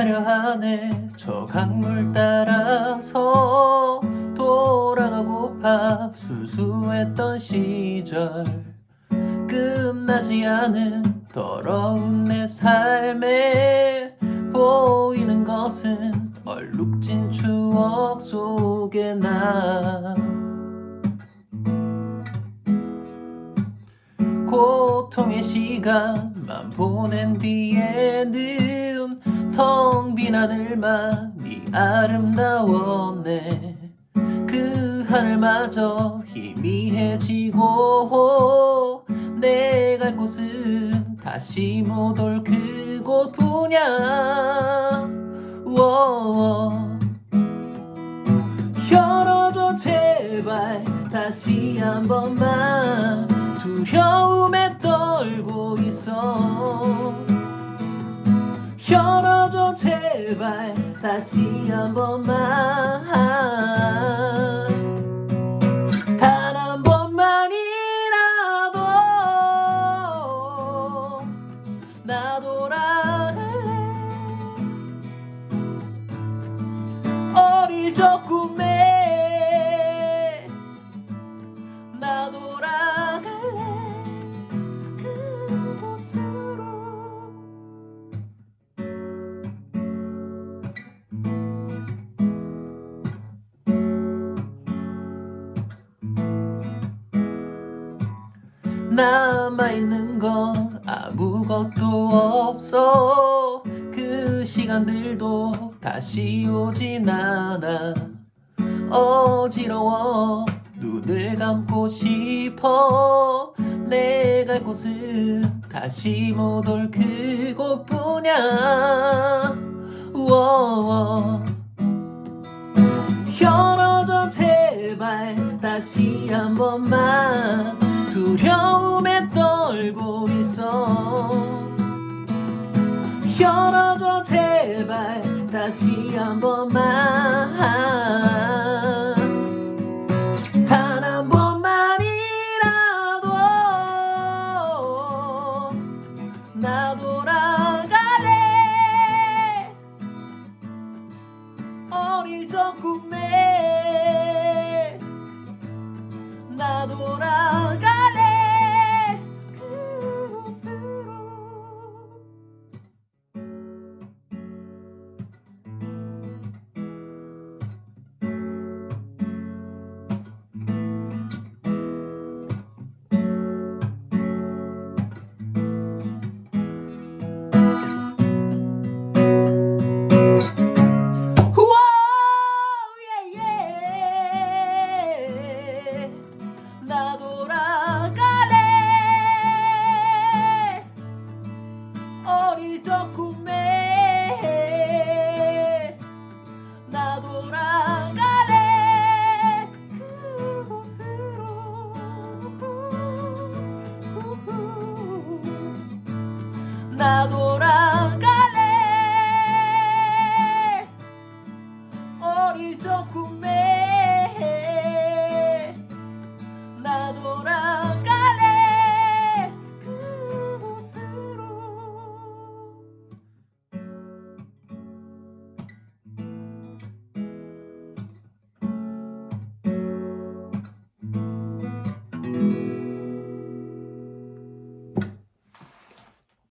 떠나려 하네 저 강물 따라서 돌아가고파 수수했던 시절. 끝나지 않은 더러운 내 삶에 보이는 것은 얼룩진 추억 속에 나. 고통의 시간만 보낸 뒤에는 텅 빈 하늘만이 아름다웠네. 그 하늘마저 희미해지고 내갈 곳은 다시 못 올 그곳뿐이야. 우어. 열어줘 제발. 다시 한 번만. 두려움에 떨고 있어 제발 다시 한 번만. 단 한 번만이라도 나 돌아갈 남아있는 건 아무것도 없어. 그 시간들도 다시 오진 않아. 어지러워 눈을 감고 싶어. 내갈 곳은 다시 못 올 그곳뿐이야. 우어. 열어줘 제발 다시 한 번만 두려움에 떨고 있어. 열어줘 제발. 다시 한 번만. 단 한 번만이라도 나 돌아갈래. 어릴 적 꿈. 돌아가래 그곳으로. 나 돌아가래 어릴 적 꿈에